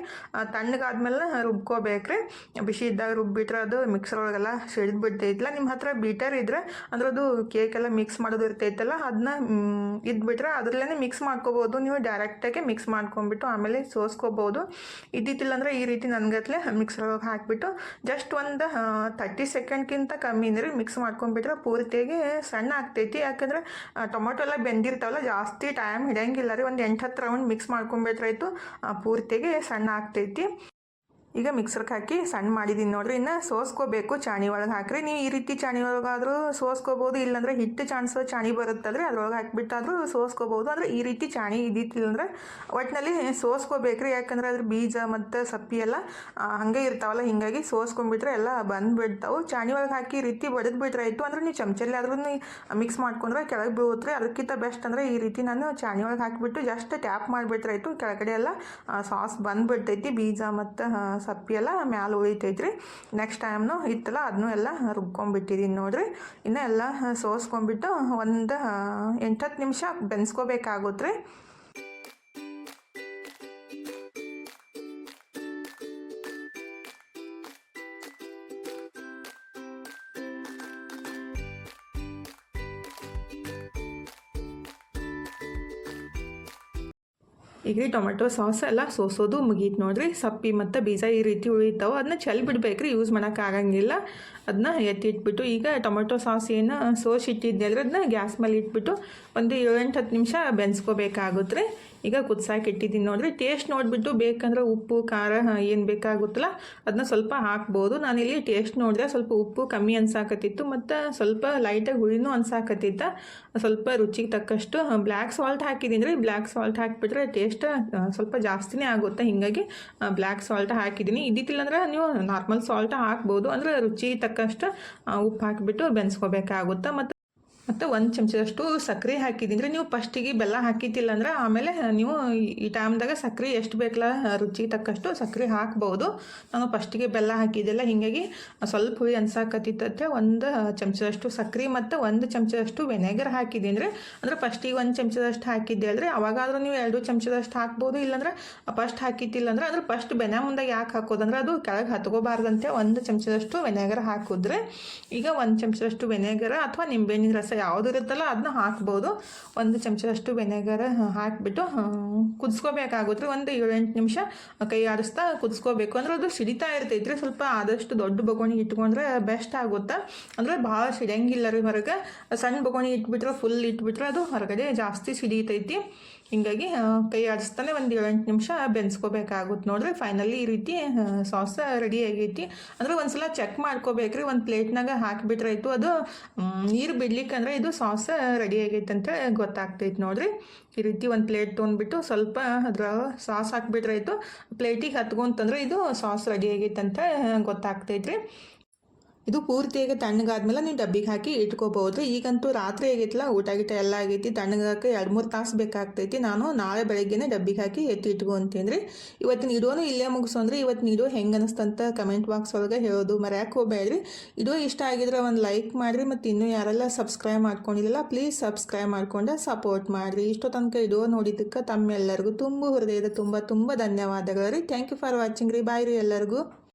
ತಣ್ಣಗಾದ್ಮೇಲೆ ರುಬ್ಕೋಬೇಕ್ರಿ. ಬಿಸಿ ಇದ್ದಾಗ ರುಬ್ಬಿಟ್ರೆ ಅದು ಮಿಕ್ಸರ್ ಒಳಗೆಲ್ಲ ಸಿಡಿದು ಬಿಡ್ತೈತಿಲ್ಲ ನಿಮ್ಮ ಹತ್ರ ಬೀಟರ್ ಇದ್ದರೆ ಅಂದ್ರೆ ಅದು ಕೇಕ್ ಎಲ್ಲ ಮಿಕ್ಸ್ ಮಾಡೋದು ಇರ್ತೈತಲ್ಲ ಅದನ್ನ ಇದ್ಬಿಟ್ರೆ ಅದರಲ್ಲೇ ಮಿಕ್ಸ್ ಮಾಡ್ಕೋಬೋದು. ನೀವು ಡೈರೆಕ್ಟಾಗಿ ಮಿಕ್ಸ್ ಮಾಡ್ಕೊಂಬಿಟ್ಟು ಆಮೇಲೆ ಸೋಸ್ಕೋಬೋದು. ಇದ್ದಿತ್ತಿಲ್ಲ ಅಂದರೆ ಈ ರೀತಿ ನನಗತ್ಲೆ ಮಿಕ್ಸರ್ ಒಳಗೆ ಹಾಕಿಬಿಟ್ಟು ಜಸ್ಟ್ ಒಂದು ತರ್ಟಿ ಸೆಕೆಂಡ್ಗಿಂತ ಕಮ್ಮಿ ಅಂದ್ರೆ ಮಿಕ್ಸ್ ಮಾಡ್ಕೊಂಬಿಟ್ರೆ ಪೂರ್ತಿಯಾಗಿ ಸಣ್ಣ ಆಗ್ತೈತಿ ಯಾಕಂದ್ರೆ ಟೊಮೊಟೊ ಎಲ್ಲ ಬೆಂದಿರ್ತಾವಲ್ಲ, ಜಾಸ್ತಿ ಟೈಮ್ ಹಿಡಿಯಂಗಿಲ್ಲ ರೀ. ಒಂದು ಎಂಟು ಹತ್ತು ರೌಂಡ್ ಮಿಕ್ಸ್ ಮಾಡ್ಕೊಬೇಕ್ರಾಯ್ತು ಪೂರ್ತಿಗೆ ಸಣ್ಣ ಆಗ್ತೈತಿ. ಈಗ ಮಿಕ್ಸರ್ಗೆ ಹಾಕಿ ಸಣ್ಣ ಮಾಡಿದ್ದೀನಿ ನೋಡ್ರಿ. ಇನ್ನು ಸೋಸ್ಕೋಬೇಕು ಚಾಣಿ ಒಳಗೆ ಹಾಕ್ರಿ. ನೀವು ಈ ರೀತಿ ಚಾಣಿ ಒಳಗಾದರೂ ಸೋಸ್ಕೋಬೋದು, ಇಲ್ಲಾಂದ್ರೆ ಹಿಟ್ಟು ಚಾಣಿಸೋ ಚಾಣಿ ಬರುತ್ತಲ್ರಿ, ಅದ್ರೊಳಗೆ ಹಾಕಿಬಿಟ್ಟಾದರೂ ಸೋಸ್ಕೋಬೋದು. ಅಂದ್ರೆ ಈ ರೀತಿ ಚಾಣಿ ಇದ್ದಿತ್ತಿಲ್ಲ ಅಂದ್ರೆ ಒಟ್ಟಿನಲ್ಲಿ ಸೋಸ್ಕೋಬೇಕ್ರಿ. ಯಾಕಂದ್ರೆ ಅದ್ರ ಬೀಜ ಮತ್ತು ಸಪ್ಪಿ ಎಲ್ಲ ಹಾಗೆ ಹಂಗೆ ಇರ್ತಾವಲ್ಲ, ಹಿಂಗಾಗಿ ಸೋಸ್ಕೊಂಡ್ಬಿಟ್ರೆ ಎಲ್ಲ ಬಂದುಬಿಡ್ತಾವೆ. ಚಾಣಿ ಒಳಗೆ ಹಾಕಿ ಈ ರೀತಿ ಬಡಿದು ಬಿಟ್ರೆ ಆಯಿತು. ಅಂದ್ರೆ ನೀವು ಚಮಚಲ್ಲಿ ಆದ್ರೂ ಮಿಕ್ಸ್ ಮಾಡ್ಕೊಂಡ್ರೆ ಕೆಳಗೆ ಬೀಳುತ್ತೆ. ಅದಕ್ಕಿಂತ ಬೆಸ್ಟ್ ಅಂದರೆ ಈ ರೀತಿ ನಾನು ಚಾಣಿ ಒಳಗೆ ಹಾಕಿಬಿಟ್ಟು ಜಸ್ಟ್ ಟ್ಯಾಪ್ ಮಾಡಿಬಿಟ್ರೆ ಆಯಿತು. ಕೆಳಗಡೆ ಎಲ್ಲ ಸಾಸ್ ಬಂದುಬಿಡ್ತೈತಿ. ಬೀಜ ಮತ್ತು ಸಪ್ಪಿ ಎಲ್ಲ ಮ್ಯಾಲೆ ಉಳಿತೈತ್ರಿ. ನೆಕ್ಸ್ಟ್ ಟೈಮ್ನು ಇತ್ತಲ್ಲ ಅದನ್ನೂ ಎಲ್ಲ ರುಬ್ಕೊಂಡ್ಬಿಟ್ಟಿದ್ದೀನಿ ನೋಡಿರಿ. ಇನ್ನು ಎಲ್ಲ ಸೋಸ್ಕೊಂಡ್ಬಿಟ್ಟು ಒಂದು ಎಂಟತ್ತು ನಿಮಿಷ ಬೆನ್ಸ್ಕೋಬೇಕಾಗುತ್ತೆ ರೀ ಈಗ ಟೊಮೆಟೊ ಸಾಸ್ ಎಲ್ಲ ಸೋಸೋದು ಮುಗೀತು ನೋಡ್ರಿ. ಸಪ್ಪಿ ಮತ್ತು ಬೀಜ ಈ ರೀತಿ ಉಳಿತಾವೆ. ಅದನ್ನ ಚೆಲ್ಲಿ ಬಿಡ್ಬೇಕ್ರಿ ಯೂಸ್ ಮಾಡೋಕೆ ಆಗಂಗಿಲ್ಲ. ಅದನ್ನ ಎತ್ತಿಟ್ಬಿಟ್ಟು ಈಗ ಟೊಮೆಟೊ ಸಾಸ್ ಏನು ಸೋಸಿ ಇಟ್ಟಿದ್ದೆ ಅಂದರೆ ಅದನ್ನ ಗ್ಯಾಸ್ ಮೇಲೆ ಇಟ್ಬಿಟ್ಟು ಒಂದು ಏಳೆಂಟು ಹತ್ತು ನಿಮಿಷ ಬೆನ್ಸ್ಕೋಬೇಕಾಗುತ್ತೆ ರೀ ಈಗ ಕುದ್ಸಾಕೆ ಇಟ್ಟಿದ್ದೀನಿ ನೋಡ್ರಿ. ಟೇಸ್ಟ್ ನೋಡಿಬಿಟ್ಟು ಬೇಕಂದ್ರೆ ಉಪ್ಪು, ಖಾರ ಏನು ಬೇಕಾಗುತ್ತಲ್ಲ ಅದನ್ನ ಸ್ವಲ್ಪ ಹಾಕ್ಬೋದು. ನಾನಿಲ್ಲಿ ಟೇಸ್ಟ್ ನೋಡಿದೆ ಸ್ವಲ್ಪ ಉಪ್ಪು ಕಮ್ಮಿ ಅನ್ಸಾಕತ್ತಿತ್ತು ಮತ್ತು ಸ್ವಲ್ಪ ಲೈಟಾಗಿ ಹುಳಿನೂ ಅನ್ಸಾಕತ್ತಿತ್ತ ಸ್ವಲ್ಪ ರುಚಿಗೆ ತಕ್ಕಷ್ಟು ಬ್ಲ್ಯಾಕ್ ಸಾಲ್ಟ್ ಹಾಕಿದ್ದೀನಿ ರೀ. ಬ್ಲ್ಯಾಕ್ ಸಾಲ್ಟ್ ಹಾಕಿಬಿಟ್ರೆ ಟೇಸ್ಟ್ ಸ್ವಲ್ಪ ಜಾಸ್ತಿನೇ ಆಗುತ್ತೆ. ಹೀಗಾಗಿ ಬ್ಲ್ಯಾಕ್ ಸಾಲ್ಟ್ ಹಾಕಿದ್ದೀನಿ. ಇದ್ದಿತ್ತಿಲ್ಲ ಅಂದ್ರೆ ನೀವು ನಾರ್ಮಲ್ ಸಾಲ್ಟ್ ಹಾಕ್ಬೋದು. ಅಂದರೆ ರುಚಿ ತಕ್ಕಷ್ಟು ಉಪ್ಪು ಹಾಕಿಬಿಟ್ಟು ಬೆನ್ಸ್ಕೋಬೇಕಾಗುತ್ತೆ. ಮತ್ತು ಮತ್ತು ಒಂದು ಚಮಚದಷ್ಟು ಸಕ್ಕರೆ ಹಾಕಿದ್ದೀನಿ. ನೀವು ಫಸ್ಟಿಗೆ ಬೆಲ್ಲ ಹಾಕಿದ್ದಿಲ್ಲ ಅಂದ್ರೆ ಆಮೇಲೆ ನೀವು ಈ ಟೈಮ್ದಾಗ ಸಕ್ಕರೆ ಎಷ್ಟು ಬೇಕಲ್ಲ, ರುಚಿಗೆ ತಕ್ಕಷ್ಟು ಸಕ್ಕರೆ ಹಾಕ್ಬೋದು. ನಾನು ಫಸ್ಟಿಗೆ ಬೆಲ್ಲ ಹಾಕಿದ್ದಿಲ್ಲ ಹೀಗಾಗಿ ಸ್ವಲ್ಪ ಹುಳಿ ಅನ್ಸಾಕತ್ತಿತ್ತಂತೆ ಒಂದು ಚಮಚದಷ್ಟು ಸಕ್ಕರೆ ಮತ್ತು ಒಂದು ಚಮಚದಷ್ಟು ವೆನೆಗರ್ ಹಾಕಿದ್ದೀನಿ. ರೀ ಅಂದ್ರೆ ಫಸ್ಟಿಗೆ ಒಂದು ಚಮಚದಷ್ಟು ಹಾಕಿದ್ದೆ ಅಂದರೆ ಅವಾಗಾದರೂ ನೀವು ಎರಡು ಚಮಚದಷ್ಟು ಹಾಕ್ಬೋದು. ಇಲ್ಲಾಂದ್ರೆ ಫಸ್ಟ್ ಹಾಕಿದ್ದಿಲ್ಲ ಅಂದ್ರೆ ಅಂದ್ರೆ ಫಸ್ಟ್ ಬೆನೆ ಮುಂದೆ ಯಾಕೆ ಹಾಕೋದಂದ್ರೆ ಅದು ಕೆಳಗೆ ಹತ್ಕೋಬಾರ್ದಂತೆ ಒಂದು ಚಮಚದಷ್ಟು ವೆನೆಗರ್ ಹಾಕಿದ್ರೆ. ಈಗ ಒಂದು ಚಮಚದಷ್ಟು ವೆನೆಗರ್ ಅಥವಾ ನಿಂಬೆಹಣ್ಣಿನ ರಸ ಯಾವುದು ಇರುತ್ತಲ್ಲ ಅದನ್ನ ಹಾಕ್ಬೋದು. ಒಂದು ಚಮಚದಷ್ಟು ವೆನೆಗರ್ ಹಾಕಿಬಿಟ್ಟು ಕುದಿಸ್ಕೋಬೇಕಾಗುತ್ತೆ. ಒಂದು ಏಳೆಂಟು ನಿಮಿಷ ಕೈ ಆರಿಸ್ತಾ ಕುದಿಸ್ಕೋಬೇಕು. ಅಂದ್ರೆ ಅದು ಸಿಡಿತಾ ಇರ್ತೈತ್ರಿ. ಸ್ವಲ್ಪ ಆದಷ್ಟು ದೊಡ್ಡ ಬಗೋಣಿ ಇಟ್ಕೊಂಡ್ರೆ ಬೆಸ್ಟ್ ಆಗುತ್ತೆ. ಅಂದ್ರೆ ಭಾಳ ಸಿಡಂಗಿಲ್ಲ ರೀ ಹೊರಗೆ ಸಣ್ಣ ಬಗೋಣಿ ಇಟ್ಬಿಟ್ರೆ ಫುಲ್ ಇಟ್ಬಿಟ್ರೆ ಅದು ಹೊರಗಡೆ ಜಾಸ್ತಿ ಸಿಡಿತೈತಿ. ಹಿಂಗಾಗಿ ಕೈ ಆಡಿಸ್ತಾನೆ ಒಂದು ಏಳೆಂಟು ನಿಮಿಷ ಬೆನ್ಸ್ಕೋಬೇಕಾಗುತ್ತೆ. ನೋಡ್ರಿ ಫೈನಲಿ ಈ ರೀತಿ ಸಾಸ್ ರೆಡಿ ಆಗೈತಿ. ಅಂದ್ರೆ ಒಂದ್ಸಲ ಚೆಕ್ ಮಾಡ್ಕೋಬೇಕ್ರಿ. ಒಂದು ಪ್ಲೇಟ್ನಾಗ ಹಾಕಿಬಿಟ್ರಾಯ್ತು ಅದು ನೀರು ಬಿಡ್ಲಿಕ್ಕೆ ಅಂದ್ರೆ ಇದು ಸಾಸ್ ರೆಡಿ ಆಗೈತೆ ಅಂತ ಗೊತ್ತಾಗ್ತೈತಿ ನೋಡ್ರಿ. ಈ ರೀತಿ ಒಂದು ಪ್ಲೇಟ್ ತೊಗೊಂಡ್ಬಿಟ್ಟು ಸ್ವಲ್ಪ ಅದ್ರ ಸಾಸ್ ಹಾಕಿಬಿಟ್ರಾಯ್ತು ಪ್ಲೇಟಿಗೆ ಹತ್ಕೊಂತಂದ್ರೆ ಇದು ಸಾಸ್ ರೆಡಿ ಆಗೈತೆ ಅಂತ ಗೊತ್ತಾಗ್ತೈತ್ರಿ. ಇದು ಪೂರ್ತಿಯಾಗಿ ತಣ್ಣಗಾದ್ಮೇಲೆ ನೀವು ಡಬ್ಬಿಗೆ ಹಾಕಿ ಇಟ್ಕೋಬಹುದು ಈಗಂತೂ ರಾತ್ರಿ ಆಗೈತಿಲ್ಲ, ಊಟ ಗೀಟ ಎಲ್ಲ ಆಗೈತಿ ತಣ್ಣಗಾಕ ಎರಡು ಮೂರು ತಾಸು ಬೇಕಾಗ್ತೈತಿ. ನಾನು ನಾಳೆ ಬೆಳಗ್ಗೆನೆ ಡಬ್ಬಿಗೆ ಹಾಕಿ ಎತ್ತಿ ಇಟ್ಕೊಂತೀನಿ ರೀ. ಇವತ್ತಿನ ಇಡೋನು ಇಲ್ಲೇ ಮುಗಿಸೋನ್ರಿ ಇವತ್ತಿನ ಇಡೋ ಹೆಂಗೆ ಅನಿಸ್ತಂತ ಕಮೆಂಟ್ ಬಾಕ್ಸ್ ಒಳಗೆ ಹೇಳೋದು ಮರ್ಯಾಕೆ ಹೋಗ್ಬೇಡ್ರಿ. ಇಡೋ ಇಷ್ಟ ಆಗಿದ್ರೆ ಒಂದು ಲೈಕ್ ಮಾಡಿರಿ. ಮತ್ತು ಇನ್ನೂ ಯಾರೆಲ್ಲ ಸಬ್ಸ್ಕ್ರೈಬ್ ಮಾಡ್ಕೊಂಡಿಲ್ಲ ಪ್ಲೀಸ್ ಸಬ್ಸ್ಕ್ರೈಬ್ ಮಾಡ್ಕೊಂಡು ಸಪೋರ್ಟ್ ಮಾಡಿರಿ. ಇಷ್ಟೋ ತನಕ ಇಡೋ ನೋಡಿದ್ದಕ್ಕೆ ತಮ್ಮೆಲ್ಲರಿಗೂ ತುಂಬ ಹೃದಯದ ತುಂಬ ತುಂಬ ಧನ್ಯವಾದಗಳು ರೀ. ಥ್ಯಾಂಕ್ ಯು ಫಾರ್ ವಾಚಿಂಗ್ ರೀ. ಬಾಯ್ ರೀ ಎಲ್ಲರಿಗೂ.